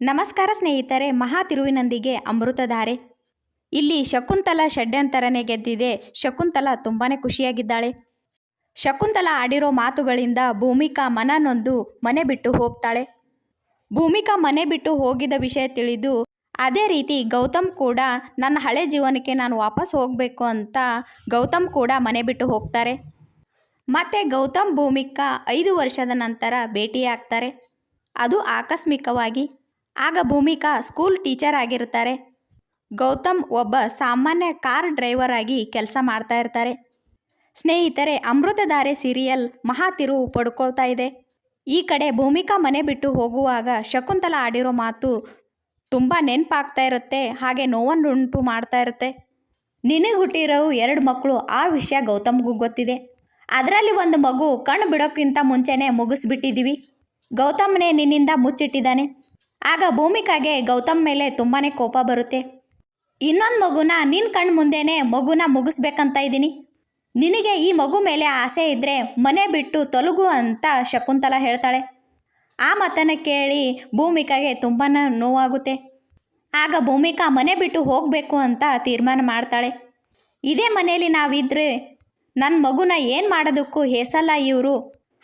ನಮಸ್ಕಾರ ಸ್ನೇಹಿತರೆ, ಮಹಾ ತಿರುವಿನೊಂದಿಗೆ ಅಮೃತಧಾರೆ. ಇಲ್ಲಿ ಶಕುಂತಲ ಷಡ್ಯಂತರನೇ ಗೆದ್ದಿದೆ. ಶಕುಂತಲ ತುಂಬಾ ಖುಷಿಯಾಗಿದ್ದಾಳೆ. ಶಕುಂತಲ ಆಡಿರೋ ಮಾತುಗಳಿಂದ ಭೂಮಿಕಾ ಮನನೊಂದು ಮನೆ ಬಿಟ್ಟು ಹೋಗ್ತಾಳೆ. ಭೂಮಿಕಾ ಮನೆ ಬಿಟ್ಟು ಹೋಗಿದ ವಿಷಯ ತಿಳಿದು, ಅದೇ ರೀತಿ ಗೌತಮ್ ಕೂಡ, ನನ್ನ ಹಳೆ ಜೀವನಕ್ಕೆ ನಾನು ವಾಪಸ್ ಹೋಗಬೇಕು ಅಂತ ಗೌತಮ್ ಕೂಡ ಮನೆ ಬಿಟ್ಟು ಹೋಗ್ತಾರೆ. ಮತ್ತೆ ಗೌತಮ್ ಭೂಮಿಕಾ ಐದು ವರ್ಷದ ನಂತರ ಭೇಟಿಯಾಗ್ತಾರೆ. ಅದು ಆಕಸ್ಮಿಕವಾಗಿ ಆಗ ಭೂಮಿಕಾ ಸ್ಕೂಲ್ ಟೀಚರ್ ಆಗಿರುತ್ತಾರೆ. ಗೌತಮ್ ಒಬ್ಬ ಸಾಮಾನ್ಯ ಕಾರ್ ಡ್ರೈವರ್ ಆಗಿ ಕೆಲಸ ಮಾಡ್ತಾ ಇರ್ತಾರೆ. ಸ್ನೇಹಿತರೆ ಅಮೃತಧಾರೆ ಸೀರಿಯಲ್ ಮಹಾ ತಿರುವು ಪಡ್ಕೊಳ್ತಾ ಇದೆ. ಈ ಕಡೆ ಭೂಮಿಕಾ ಮನೆ ಬಿಟ್ಟು ಹೋಗುವಾಗ ಶಕುಂತಲ ಆಡಿರೋ ಮಾತು ತುಂಬ ನೆನಪಾಗ್ತಾ ಇರುತ್ತೆ, ಹಾಗೆ ನೋವನ್ನುಂಟು ಮಾಡ್ತಾ ಇರುತ್ತೆ. ನಿನಗೆ ಹುಟ್ಟಿರೋ ಎರಡು ಮಕ್ಕಳು ಆ ವಿಷಯ ಗೌತಮ್ಗೂ ಗೊತ್ತಿದೆ. ಅದರಲ್ಲಿ ಒಂದು ಮಗು ಕಣ್ಣು ಬಿಡೋಕ್ಕಿಂತ ಮುಂಚೆನೇ ಮುಗಿಸ್ಬಿಟ್ಟಿದ್ದೀವಿ ಗೌತಮ್ನೇ ನಿನ್ನಿಂದ ಮುಚ್ಚಿಟ್ಟಿದ್ದಾನೆ. ಆಗ ಭೂಮಿಕಾಗೆ ಗೌತಮ್ ಮೇಲೆ ತುಂಬಾ ಕೋಪ ಬರುತ್ತೆ. ಇನ್ನೊಂದು ಮಗುನ ನಿನ್ನ ಕಣ್ಣು ಮುಂದೆನೇ ಮಗುನ ಮುಗಿಸ್ಬೇಕಂತ ಇದ್ದೀನಿ. ನಿನಗೆ ಈ ಮಗು ಮೇಲೆ ಆಸೆ ಇದ್ದರೆ ಮನೆ ಬಿಟ್ಟು ತೊಲಗು ಅಂತ ಶಕುಂತಲ ಹೇಳ್ತಾಳೆ. ಆ ಮಾತನ್ನು ಕೇಳಿ ಭೂಮಿಕಾಗೆ ತುಂಬಾ ನೋವಾಗುತ್ತೆ. ಆಗ ಭೂಮಿಕಾ ಮನೆ ಬಿಟ್ಟು ಹೋಗಬೇಕು ಅಂತ ತೀರ್ಮಾನ ಮಾಡ್ತಾಳೆ. ಇದೇ ಮನೆಯಲ್ಲಿ ನಾವಿದ್ರೆ ನನ್ನ ಮಗುನ ಏನು ಮಾಡೋದಕ್ಕೂ ಹೇಸಲ್ಲ ಇವರು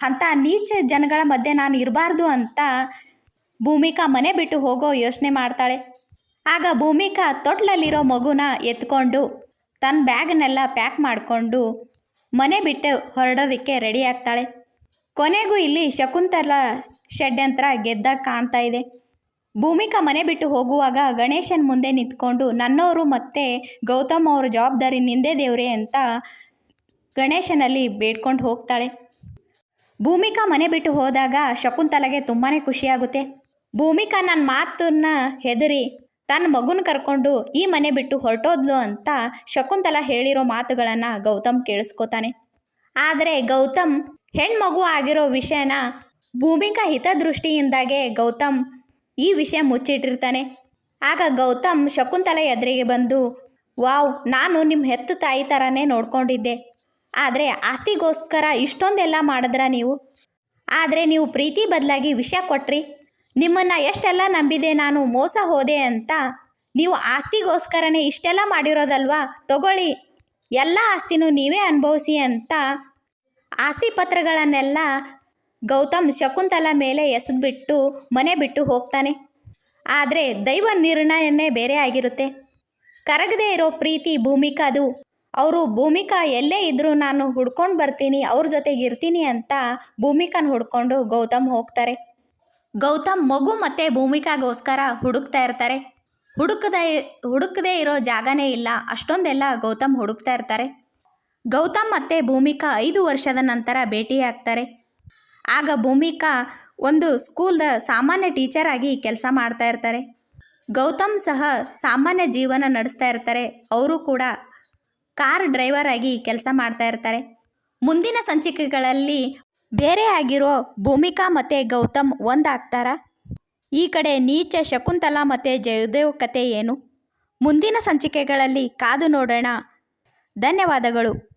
ಅಂತ ನೀಚ ಜನಗಳ ಮಧ್ಯೆ ನಾನು ಇರಬಾರ್ದು ಅಂತ ಭೂಮಿಕಾ ಮನೆ ಬಿಟ್ಟು ಹೋಗೋ ಯೋಚನೆ ಮಾಡ್ತಾಳೆ. ಆಗ ಭೂಮಿಕಾ ತೊಟ್ಲಲ್ಲಿರೋ ಮಗುನ ಎತ್ಕೊಂಡು ತನ್ನ ಬ್ಯಾಗ್ನೆಲ್ಲ ಪ್ಯಾಕ್ ಮಾಡಿಕೊಂಡು ಮನೆ ಬಿಟ್ಟು ಹೊರಡೋದಕ್ಕೆ ರೆಡಿ ಆಗ್ತಾಳೆ. ಕೊನೆಗೂ ಇಲ್ಲಿ ಶಕುಂತಲ ಷಡ್ಯಂತ್ರ ಗೆದ್ದಾಗ ಕಾಣ್ತಾ ಇದೆ. ಭೂಮಿಕಾ ಮನೆ ಬಿಟ್ಟು ಹೋಗುವಾಗ ಗಣೇಶನ್ ಮುಂದೆ ನಿಂತ್ಕೊಂಡು ನನ್ನವರು ಮತ್ತು ಗೌತಮ್ ಅವ್ರ ಜವಾಬ್ದಾರಿ ನಿಂದೆ ದೇವ್ರೆ ಅಂತ ಗಣೇಶನಲ್ಲಿ ಬೇಡ್ಕೊಂಡು ಹೋಗ್ತಾಳೆ. ಭೂಮಿಕಾ ಮನೆ ಬಿಟ್ಟು ಹೋದಾಗ ಶಕುಂತಲೆಗೆ ತುಂಬಾ ಖುಷಿಯಾಗುತ್ತೆ. ಭೂಮಿಕಾ ನನ್ನ ಮಾತನ್ನ ಹೆದರಿ, ತನ್ನ ಮಗುನ ಕರ್ಕೊಂಡು ಈ ಮನೆ ಬಿಟ್ಟು ಹೊರಟೋದ್ಲು ಅಂತ ಶಕುಂತಲ ಹೇಳಿರೋ ಮಾತುಗಳನ್ನು ಗೌತಮ್ ಕೇಳಿಸ್ಕೊತಾನೆ. ಆದರೆ ಗೌತಮ್ ಹೆಣ್ಮಗು ಆಗಿರೋ ವಿಷಯನ ಭೂಮಿಕಾ ಹಿತದೃಷ್ಟಿಯಿಂದಾಗೆ ಗೌತಮ್ ಈ ವಿಷಯ ಮುಚ್ಚಿಟ್ಟಿರ್ತಾನೆ. ಆಗ ಗೌತಮ್ ಶಕುಂತಲ ಎದುರಿಗೆ ಬಂದು, ವಾವ್, ನಾನು ನಿಮ್ಮ ಹೆತ್ತ ತಾಯಿ ಥರನೇ ನೋಡ್ಕೊಂಡಿದ್ದೆ. ಆದರೆ ಆಸ್ತಿಗೋಸ್ಕರ ಇಷ್ಟೊಂದೆಲ್ಲ ಮಾಡಿದ್ರ ನೀವು? ಆದರೆ ನೀವು ಪ್ರೀತಿ ಬದಲಾಗಿ ವಿಷಯ ಕೊಟ್ರಿ. ನಿಮ್ಮನ್ನು ಎಷ್ಟೆಲ್ಲ ನಂಬಿದೆ ನಾನು ಮೋಸ ಹೋದೆ ಅಂತ ನೀವು ಆಸ್ತಿಗೋಸ್ಕರನೇ ಇಷ್ಟೆಲ್ಲ ಮಾಡಿರೋದಲ್ವಾ? ತಗೊಳ್ಳಿ. ಎಲ್ಲ ಆಸ್ತಿನೂ ನೀವೇ ಅನುಭವಿಸಿ ಅಂತ ಆಸ್ತಿ ಪತ್ರಗಳನ್ನೆಲ್ಲ ಗೌತಮ್ ಶಕುಂತಲ ಮೇಲೆ ಎಸೆದ್ಬಿಟ್ಟು ಮನೆ ಬಿಟ್ಟು ಹೋಗ್ತಾನೆ. ಆದರೆ ದೈವ ನಿರ್ಣಯನೇ ಬೇರೆ ಆಗಿರುತ್ತೆ. ಕರಗದೇ ಇರೋ ಪ್ರೀತಿ ಭೂಮಿಕಾದು. ಅವರು ಭೂಮಿಕಾ ಎಲ್ಲೇ ಇದ್ದರೂ ನಾನು ಹುಡ್ಕೊಂಡು ಬರ್ತೀನಿ, ಅವ್ರ ಜೊತೆಗೆ ಇರ್ತೀನಿ ಅಂತ ಭೂಮಿಕಾನ ಹುಡ್ಕೊಂಡು ಗೌತಮ್ ಹೋಗ್ತಾರೆ. ಗೌತಮ್ ಮಗು ಮತ್ತು ಭೂಮಿಕಾಗೋಸ್ಕರ ಹುಡುಕ್ತಾ ಇರ್ತಾರೆ. ಹುಡುಕದ, ಹುಡುಕದೇ ಇರೋ ಜಾಗನೇ ಇಲ್ಲ. ಅಷ್ಟೊಂದೆಲ್ಲ ಗೌತಮ್ ಹುಡುಕ್ತಾ ಇರ್ತಾರೆ. ಗೌತಮ್ ಮತ್ತು ಭೂಮಿಕಾ ಐದು ವರ್ಷದ ನಂತರ ಭೇಟಿಯಾಗ್ತಾರೆ. ಆಗ ಭೂಮಿಕಾ ಒಂದು ಸ್ಕೂಲ್ದ ಸಾಮಾನ್ಯ ಟೀಚರ್ ಆಗಿ ಕೆಲಸ ಮಾಡ್ತಾ ಇರ್ತಾರೆ. ಗೌತಮ್ ಸಹ ಸಾಮಾನ್ಯ ಜೀವನ ನಡೆಸ್ತಾ ಇರ್ತಾರೆ. ಅವರು ಕೂಡ ಕಾರ್ ಡ್ರೈವರ್ ಆಗಿ ಕೆಲಸ ಮಾಡ್ತಾ ಇರ್ತಾರೆ. ಮುಂದಿನ ಸಂಚಿಕೆಗಳಲ್ಲಿ ಬೇರೆ ಆಗಿರೋ ಭೂಮಿಕಾ ಮತ್ತು ಗೌತಮ್ ಒಂದಾಗ್ತಾರ? ಈ ಕಡೆ ನೀಚ ಶಕುಂತಲಾ ಮತ್ತು ಜಯದೇವ್ ಕತೆ ಏನು? ಮುಂದಿನ ಸಂಚಿಕೆಗಳಲ್ಲಿ ಕಾದು ನೋಡೋಣ. ಧನ್ಯವಾದಗಳು.